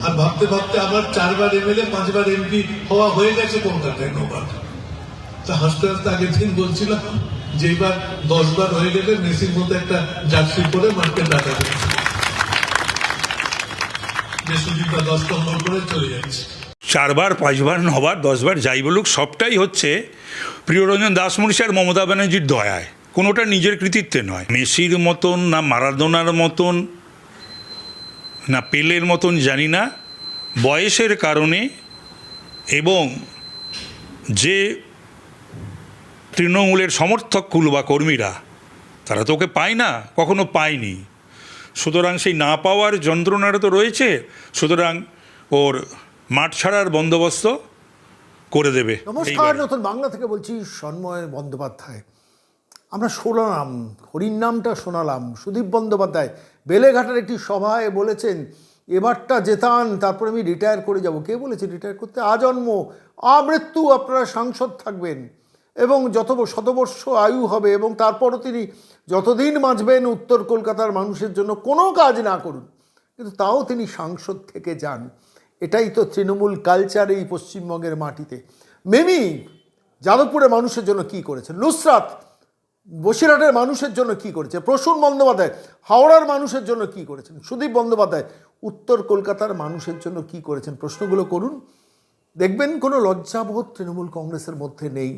আর ভাবতে ভাবতে আমার চারবার এমএলএ, পাঁচবার এমপি হওয়া হয়ে গেছে কলকাতায় নবার তা হাসতে হাসতে আগের দিন বলছিলাম যে এবার দশবার হয়ে গেলে মেসির মতো একটা জার্সি পরে মাঠকে ডাকা যে সুদীপটা দশ নম্বর করে চলে যাচ্ছে। চারবার, পাঁচবার, নবার, দশবার যাই বলুক, সবটাই হচ্ছে প্রিয়রঞ্জন দাসমুনিশ আর মমতা ব্যানার্জির দয়ায়। কোনোটা নিজের কৃতিত্বে নয়। মেসির মতন না মারাদোনার মতন না পেলের মতন জানি না বয়সের কারণে এবং যে তৃণমূলের সমর্থক কুল বা কর্মীরা তারা তো ওকে পায় না কখনো পায়নি। সুতরাং সেই না পাওয়ার যন্ত্রণাটা তো রয়েছে সুতরাং ওর মাঠ ছাড়ার বন্দোবস্ত করে দেবে। নমস্কার নতুন বাংলা থেকে বলছি সন্ময় বন্দ্যোপাধ্যায়। আমরা শোনালাম হরির নামটা শোনালাম সুদীপ বন্দ্যোপাধ্যায় বেলেঘাটার একটি সভায় বলেছেন, এবারটা জেতান, তারপর আমি রিটায়ার করে যাব। কে বলেছে রিটায়ার করতে? আজন্ম, আমৃত্যু, আপনারা সাংসদ থাকবেন এবং যত শতবর্ষ আয়ু হবে এবং তারপরও তিনি যতদিন বাঁচবেন উত্তর কলকাতার মানুষের জন্য কোনো কাজ না করুন। কিন্তু তাও তিনি সাংসদ থেকে যান। এটাই তো তৃণমূল কালচার এই পশ্চিমবঙ্গের মাটিতে। মেমি, যাদবপুরের মানুষের জন্য কি করেছেন? নুসরাত বসিরহাটের মানুষের জন্য কি করেছে? প্রসূন বন্দ্যোপাধ্যায়, হাওড়ার মানুষের জন্য কি করেছেন? সুদীপ বন্দ্যোপাধ্যায়, উত্তর কলকাতার মানুষের জন্য কি করেছেন? প্রশ্নগুলো করুন। দেখবেন কোনো লজ্জাবোধ তৃণমূল কংগ্রেসের মধ্যে নেই।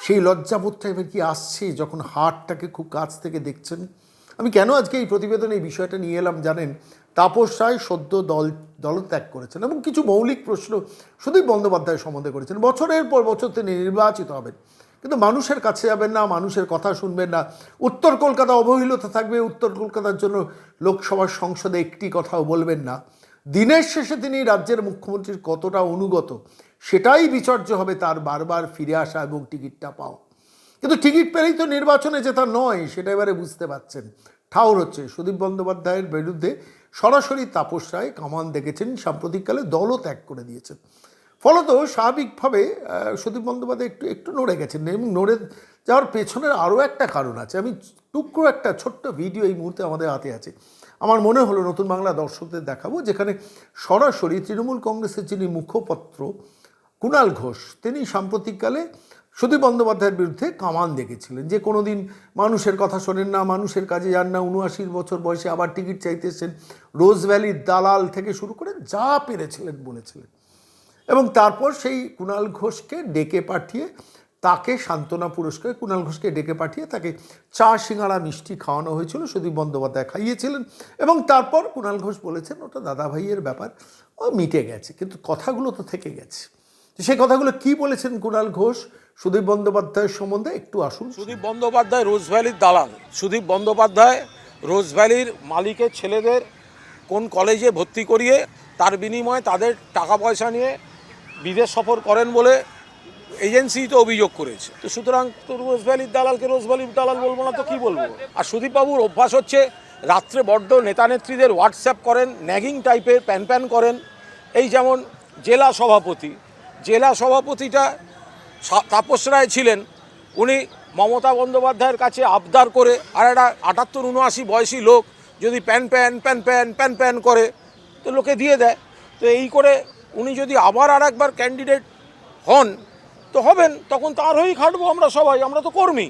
সেই লজ্জাবোধটা এবার কি আসছে যখন হাটটাকে খুব কাছ থেকে দেখছেন? আমি কেন আজকে এই প্রতিবেদনে এই বিষয়টা নিয়ে এলাম জানেন? তাপস রায় সদ্য দল দলত্যাগ করেছেন এবং কিছু মৌলিক প্রশ্ন সুদীপ বন্দ্যোপাধ্যায় সম্বন্ধে করেছেন। বছরের পর বছর তিনি নির্বাচিত হবেন। কিন্তু মানুষের কাছে যাবেন না, মানুষের কথা শুনবেন না। উত্তর কলকাতা অবহেলিত থাকবে, উত্তর কলকাতার জন্য লোকসভার সংসদে একটি কথাও বলবেন না। দিনের শেষে তিনি রাজ্যের মুখ্যমন্ত্রীর কতটা অনুগত, সেটাই বিচর্য হবে তার বারবার ফিরে আসা এবং টিকিটটা পাওয়া। কিন্তু টিকিট পেলেই তো নির্বাচনে জেতা নয়, সেটা এবারে বুঝতে পারছেন। ঠাউর হচ্ছে, সুদীপ বন্দ্যোপাধ্যায়ের বিরুদ্ধে সরাসরি তাপস রায় কামান দেখেছেন, সাম্প্রতিককালে দলও ত্যাগ করে দিয়েছেন। ফলত স্বাভাবিকভাবে সুদীপ বন্দ্যোপাধ্যায় একটু একটু নড়ে গেছেন। এবং নড়ে যাওয়ার পেছনের আরও একটা কারণ আছে। আমি টুকরো একটা ছোট্ট ভিডিও এই মুহূর্তে আমাদের হাতে আছে। আমার মনে হলো নতুন বাংলা দর্শকদের দেখাবো, যেখানে সরাসরি তৃণমূল কংগ্রেসের যিনি মুখপত্র কুণাল ঘোষ, তিনি সাম্প্রতিককালে সুদীপ বন্দ্যোপাধ্যায়ের বিরুদ্ধে কামান দেখেছিলেন। যে কোনো দিন মানুষের কথা শোনেন না, মানুষের কাজে যান না, উনআশির বছর বয়সে আবার টিকিট চাইতেছেন রোজ ভ্যালির দালাল থেকে শুরু করে যা পেরেছিলেন বলেছিলেন। এবং তারপর সেই কুণাল ঘোষকে ডেকে পাঠিয়ে তাকে সান্ত্বনা পুরস্কার কুণাল ঘোষকে ডেকে পাঠিয়ে তাকে চা, সিঙ্গাড়া, মিষ্টি খাওয়ানো হয়েছিল। সুদীপ বন্দ্যোপাধ্যায় খাইয়েছিলেন এবং তারপর কুণাল ঘোষ বলেছেন, ওটা দাদা ভাইয়ের ব্যাপার। ও মিটে গেছে, কিন্তু কথাগুলো তো থেকে গেছে। সেই কথাগুলো কি বলেছেন কুণাল ঘোষ? সুদীপ বন্দ্যোপাধ্যায়ের সম্বন্ধে একটু আসুন। সুদীপ বন্দ্যোপাধ্যায়, রোজ ভ্যালির দালাল। সুদীপ বন্দ্যোপাধ্যায়, রোজ ভ্যালির মালিকের ছেলেদের কোন কলেজে ভর্তি করিয়ে তার বিনিময়ে তাদের টাকা পয়সা নিয়ে বিদেশ সফর করেন বলে এজেন্সি তো অভিযোগ করেছে। তো সুতরাং তো রোজভ্যালির দালালকে রোজভ্যালির দালাল বলব না তো কী বলব? আর সুদীপবাবুর অভ্যাস হচ্ছে রাত্রে বড্ড নেতানেত্রীদের হোয়াটসঅ্যাপ করেন, ন্যাগিং টাইপের প্যান প্যান করেন। এই যেমন জেলা সভাপতি, জেলা সভাপতিটা তাপস রায় ছিলেন। উনি মমতা বন্দ্যোপাধ্যায়ের কাছে আবদার করে, আর একটা আটাত্তর উনআশি বয়সী লোক যদি প্যান প্যান প্যান প্যান প্যান প্যান করে, তো লোকে দিয়ে দেয়। তো এই করে উনি যদি আবার আর একবার ক্যান্ডিডেট হন তো হবেন তখন তার হয়েই খাটবো আমরা সবাই আমরা তো কর্মী।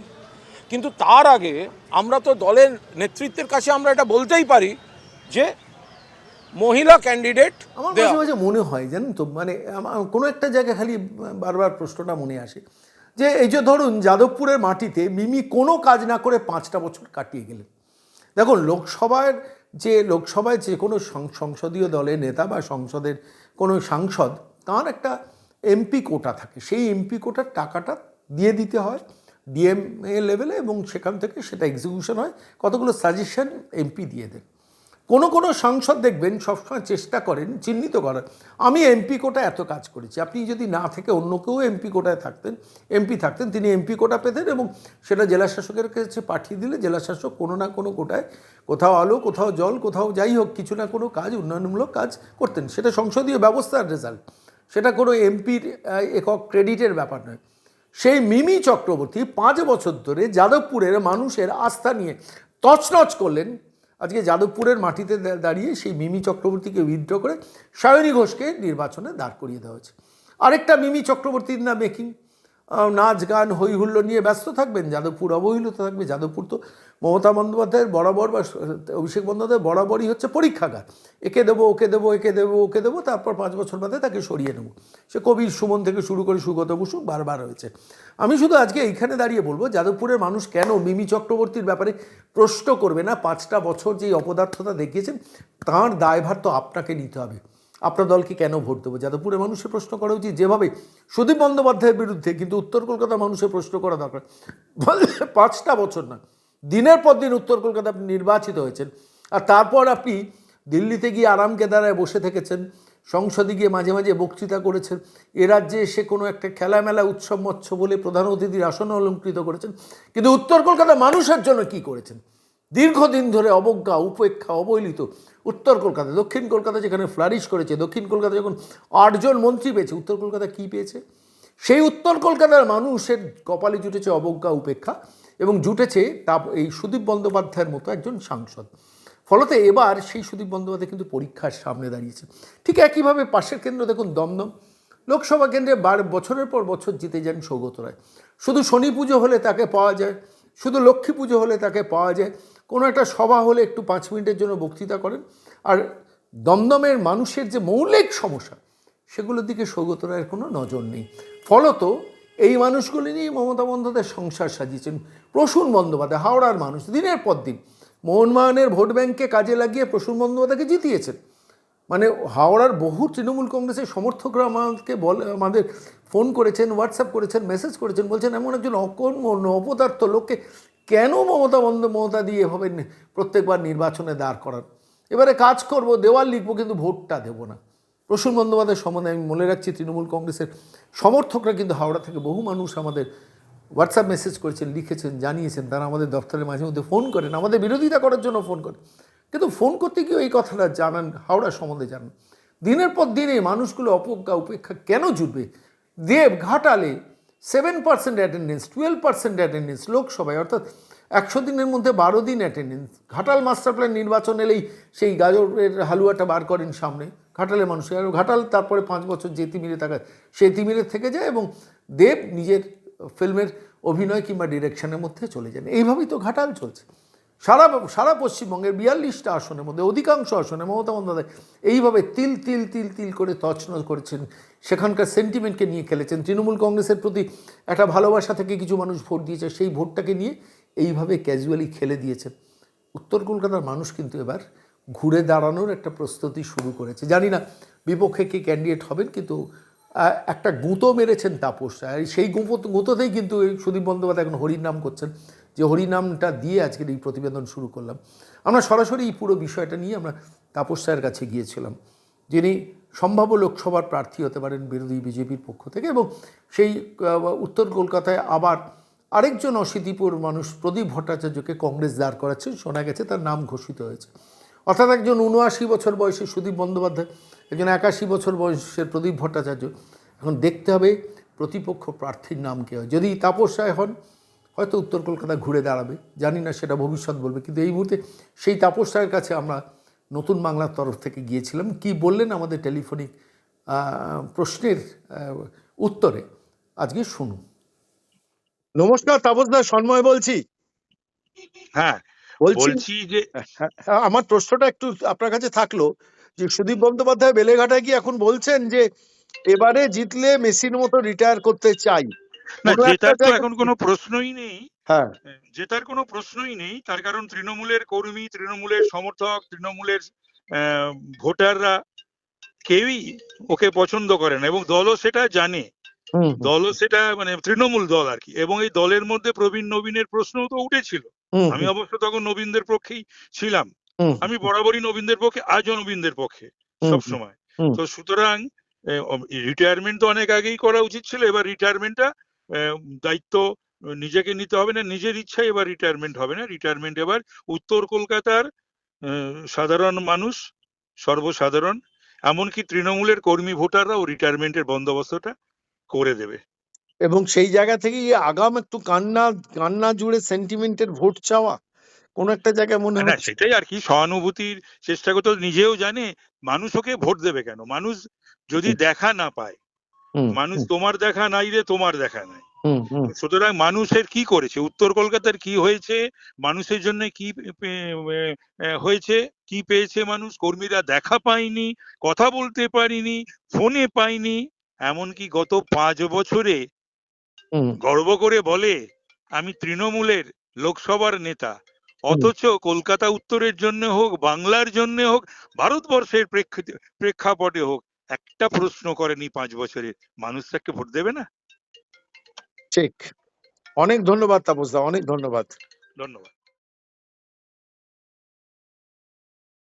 কিন্তু তার আগে আমরা তো দলের নেতৃত্বের কাছে আমরা এটা বলতেই পারি যে মহিলা ক্যান্ডিডেট আমার মাঝে মাঝে মনে হয় জানেন তো মানে কোনো একটা জায়গায় খালি বারবার প্রশ্নটা মনে আসে যে এই যে ধরুন যাদবপুরের মাটিতে মিমি কোনো কাজ না করে পাঁচটা বছর কাটিয়ে গেলেন। দেখুন লোকসভার যে লোকসভায় যে কোনো সংসদীয় দলের নেতা বা সংসদের কোনো সাংসদ, তার একটা এমপি কোটা থাকে। সেই এমপি কোটার টাকাটা দিয়ে দিতে হয় ডিএমএ লেভেলে এবং সেখান থেকে সেটা এক্সিকিউশন হয়। কতগুলো সাজেশন এমপি দিয়ে দেন কোনো কোনো সাংসদ দেখবেন সবসময় চেষ্টা করেন চিহ্নিত করার। আমি এমপি কোটা এত কাজ করেছি। আপনি যদি না থেকে অন্য কেউ এমপি কোটায় থাকতেন এমপি থাকতেন, তিনি এমপি কোটা পেতেন এবং সেটা জেলা শাসকের কাছে পাঠিয়ে দিলে জেলা শাসক কোনো না কোনো কোটায় কোথাও আলো, কোথাও জল, কোথাও যাই হোক, কিছু না কোনো কাজ, উন্নয়নমূলক কাজ করতেন। সেটা সংসদীয় ব্যবস্থার রেজাল্ট সেটা কোনো এমপির একক ক্রেডিটের ব্যাপার নয়। সেই মিমি চক্রবর্তী পাঁচ বছর ধরে যাদবপুরের মানুষের আস্থা নিয়ে তছনছ করলেন আজকে যাদবপুরের মাটিতে দাঁড়িয়ে সেই মিমি চক্রবর্তীকে উইথড্র করে সায়নী ঘোষকে নির্বাচনে দাঁড় করিয়ে দেওয়া হয়েছে। আরেকটা মিমি চক্রবর্তীর না মেকিং নাচ গান হই হুল্লো নিয়ে ব্যস্ত থাকবেন। যাদবপুর অবহেলিত থাকবে। যাদবপুর তো মমতা বন্দ্যোপাধ্যায়ের বরাবর বা অভিষেক বন্দ্যোপাধ্যায়ের বরাবরই হচ্ছে পরীক্ষাগার। একে দেবো, ওকে দেবো, একে দেবো, ওকে দেবো, তারপর পাঁচ বছর বাদে তাকে সরিয়ে নেব। সে কবির সুমন থেকে শুরু করে সুগত বসু বারবার হয়েছে। আমি শুধু আজকে এইখানে দাঁড়িয়ে বলব, যাদবপুরের মানুষ কেন মিমি চক্রবর্তীর ব্যাপারে প্রশ্ন করবে না? পাঁচটা বছর যে অপদার্থতা দেখিয়েছেন, তাঁর দায়ভার তো আপনাকে নিতে হবে। আপনার দলকে কেন ভোট দেবো? যাদবপুরের মানুষের প্রশ্ন করা উচিত যেভাবে। সুদীপ বন্দ্যোপাধ্যায়ের বিরুদ্ধে কিন্তু উত্তর কলকাতার মানুষের প্রশ্ন করা দরকার। পাঁচটা বছর না দিনের পর দিন উত্তর কলকাতা আপনি নির্বাচিত হয়েছেন আর তারপর আপনি দিল্লিতে গিয়ে আরাম কেদারায় বসে থেকেছেন, সংসদে গিয়ে মাঝে মাঝে বক্তৃতা করেছেন, এ রাজ্যে এসে কোনো একটা খেলামেলা, উৎসব মৎস বলে প্রধান অতিথির আসন অলঙ্কৃত করেছেন। কিন্তু উত্তর কলকাতা মানুষের জন্য কি করেছেন? দীর্ঘদিন ধরে অবজ্ঞা, উপেক্ষা, অবহেলিত উত্তর কলকাতা, দক্ষিণ কলকাতা যেখানে ফ্লারিশ করেছে, দক্ষিণ কলকাতা যখন আটজন মন্ত্রী পেয়েছে, উত্তর কলকাতা কী পেয়েছে? সেই উত্তর কলকাতার মানুষের কপালে জুটেছে অবজ্ঞা, উপেক্ষা এবং জুটেছে তা এই সুদীপ বন্দ্যোপাধ্যায়ের মতো একজন সাংসদ। ফলতে এবার সেই সুদীপ বন্দ্যোপাধ্যায় কিন্তু পরীক্ষার সামনে দাঁড়িয়েছে। ঠিক একইভাবে পাশের কেন্দ্র দেখুন, দমদম। লোকসভা কেন্দ্রে বার, বছরের পর বছর জিতে যান সৌগত রায়। শুধু শনি পুজো হলে তাকে পাওয়া যায়, শুধু লক্ষ্মী পুজো হলে তাকে পাওয়া যায় কোনো একটা সভা হলে একটু পাঁচ মিনিটের জন্য বক্তৃতা করেন। আর দমদমের মানুষের যে মৌলিক সমস্যা, সেগুলোর দিকে সৌগত রায়ের কোনো নজর নেই। ফলত এই মানুষগুলি নিয়ে মমতা বন্দ্যোপাধ্যায় সংসার সাজিয়েছেন। প্রসূন বন্দ্যোপাধ্যায়, হাওড়ার মানুষ, দিনের পর দিন মোহনবাগানের ভোট ব্যাংকে কাজে লাগিয়ে প্রসূন বন্দ্যোপাধ্যায়কে জিতিয়েছেন। মানে হাওড়ার বহু তৃণমূল কংগ্রেসের সমর্থকরা আমাকে বলে, আমাদের ফোন করেছেন, হোয়াটসঅ্যাপ করেছেন, মেসেজ করেছেন, বলছেন এমন একজন অকর্ম অপদার্থ লোককে কেন মমতা বন্দ মমতা দিয়ে এভাবে প্রত্যেকবার নির্বাচনে দাঁড় করান? এবারে কাজ করব, দেওয়াল লিখব, কিন্তু ভোটটা দেবো না। প্রসূন বন্দ্যোপাধ্যায় সম্বন্ধে আমি মনে রাখছি, তৃণমূল কংগ্রেসের সমর্থকরা কিন্তু হাওড়া থেকে বহু মানুষ আমাদের হোয়াটসঅ্যাপ মেসেজ করেছেন, লিখেছেন, জানিয়েছেন। তারা আমাদের দপ্তরে মাঝে মধ্যে ফোন করেন, আমাদের বিরোধিতা করার জন্য ফোন করেন। কিন্তু ফোন করতে গিয়েও এই কথাটা জানান, হাওড়া সম্বন্ধে জানান। দিনের পর দিনে মানুষগুলো অপজ্ঞা, উপেক্ষা কেন জুটবে? দেব ঘাটালে seven percent attendance twelve percent attendance লোকসভায়, অর্থাৎ একশো দিনের মধ্যে বারো দিন অ্যাটেন্ডেন্স ঘাটাল মাস্টার প্ল্যান নির্বাচন এলেই সেই গাজরের হালুয়াটা বার করেন সামনে। ঘাটালের মানুষের আর ঘাটাল তারপরে পাঁচ বছর যে তিমিরে থাকে সে তিমিরে থেকে যায় এবং দেব নিজের ফিল্মের অভিনয় কিংবা ডিরেকশনের মধ্যে চলে যান। এইভাবেই তো ঘাটাল চলছে। সারা সারা পশ্চিমবঙ্গের বিয়াল্লিশটা আসনের মধ্যে, অধিকাংশ আসনে মমতা বন্দ্যোপাধ্যায় এইভাবে তিল তিল তিল তিল করে তছনছ করেছেন। সেখানকার সেন্টিমেন্টকে নিয়ে খেলেছেন। তৃণমূল কংগ্রেসের প্রতি একটা ভালোবাসা থেকে কিছু মানুষ ভোট দিয়েছে, সেই ভোটটাকে নিয়ে এইভাবে ক্যাজুয়ালি খেলে দিয়েছেন উত্তর কলকাতার মানুষ কিন্তু এবার ঘুরে দাঁড়ানোর একটা প্রস্তুতি শুরু করেছে। জানি না বিপক্ষে কে ক্যান্ডিডেট হবেন, কিন্তু একটা গুঁতো মেরেছেন তাপস সেই গুঁতো গুঁতোতেই কিন্তু সুদীপ বন্দ্যোপাধ্যায় এখন হরির নাম করছেন। যে হরিনামটা দিয়ে আজকের এই প্রতিবেদন শুরু করলাম। আমরা সরাসরি এই পুরো বিষয়টা নিয়ে আমরা তাপস রায়ের কাছে গিয়েছিলাম, যিনি সম্ভাব্য লোকসভার প্রার্থী হতে পারেন বিরোধী বিজেপির পক্ষ থেকে এবং সেই উত্তর কলকাতায় আবার আরেকজন অশীতিপুর মানুষ প্রদীপ ভট্টাচার্যকে কংগ্রেস দাঁড় করাচ্ছে, শোনা গেছে তার নাম ঘোষিত হয়েছে। অর্থাৎ একজন উনআশি বছর বয়সী সুদীপ বন্দ্যোপাধ্যায়, একজন একাশি বছর বয়সের প্রদীপ ভট্টাচার্য। এখন দেখতে হবে প্রতিপক্ষ প্রার্থীর নাম কে হয়। যদি তাপস রায় হন হয়তো উত্তর কলকাতা ঘুরে দাঁড়াবে জানি না সেটা ভবিষ্যৎ বলবে কিন্তু এই মুহূর্তে সেই তাপস রায়ের কাছে আমরা নতুন বাংলার তরফ থেকে গিয়েছিলাম। কি বললেন আমাদের টেলিফোনিক আহ, প্রশ্নের আহ, উত্তরে? আজকে শুনুন। নমস্কার তাপস তাপসদা সন্ময় বলছি। হ্যাঁ বলছি যে হ্যাঁ, আমার প্রশ্নটা একটু আপনার কাছে থাকল যে সুদীপ বন্দ্যোপাধ্যায় বেলেঘাটায় কি এখন বলছেন যে এবারে জিতলে মেসির মতো রিটায়ার করতে চাই? না জেতার তো এখন কোনো প্রশ্নই নেই হ্যাঁ। জেতার কোনো প্রশ্নই নেই তার কারণ তৃণমূলের কর্মী তৃণমূলের সমর্থক তৃণমূলের ভোটাররা কেউই ওকে পছন্দ করে না এবং দলও সেটা জানে। দলও সেটা মানে তৃণমূল দল আর কি এবং এই দলের মধ্যে প্রবীণ নবীনের প্রশ্নও তো উঠেছিল। আমি অবশ্য তখন নবীনদের পক্ষেই ছিলাম। আমি বরাবরই নবীনদের পক্ষে আজও নবীনদের পক্ষে সব সময় তো সুতরাং রিটায়ারমেন্ট তো অনেক আগেই করা উচিত ছিল এবার রিটায়ারমেন্টটা দায়িত্ব নিজেকে নিতে হবে না নিজের ইচ্ছায় এবার রিটায়ারমেন্ট হবে না। রিটায়ারমেন্ট এবার উত্তর কলকাতার সাধারণ মানুষ সর্বসাধারণ এমনকি তৃণমূলের কর্মী ভোটাররাও রিটায়ারমেন্টের বন্দোবস্তটা করে দেবে। এবং সেই জায়গা থেকে আগাম একটু কান্না কান্না জুড়ে সেন্টিমেন্টের ভোট চাওয়া কোনো একটা জায়গায় মনে না হচ্ছে। সেটাই আর কি সহানুভূতির চেষ্টা করতে নিজেও জানে মানুষ ওকে ভোট দেবে কেন? মানুষ যদি দেখা না পায় মানুষ তোমার দেখা নাই রে তোমার দেখা নাই। সুতরাং মানুষের কি করেছে? উত্তর কলকাতার কি হয়েছে? মানুষের জন্য কি হয়েছে? কি পেয়েছে মানুষ? কর্মীরা দেখা পায়নি কথা বলতে পারিনি ফোনে পাইনি এমনকি গত পাঁচ বছরে গর্ব করে বলে আমি তৃণমূলের লোকসভার নেতা। অথচ কলকাতা উত্তরের জন্য হোক বাংলার জন্য হোক ভারতবর্ষের প্রেক্ষিতে প্রেক্ষাপটে হোক একটা প্রশ্ন করেনি পাঁচ বছরে মানুষ তাকে ভোট দেবে না? ঠিক। অনেক ধন্যবাদ তাপসদা অনেক ধন্যবাদ। ধন্যবাদ।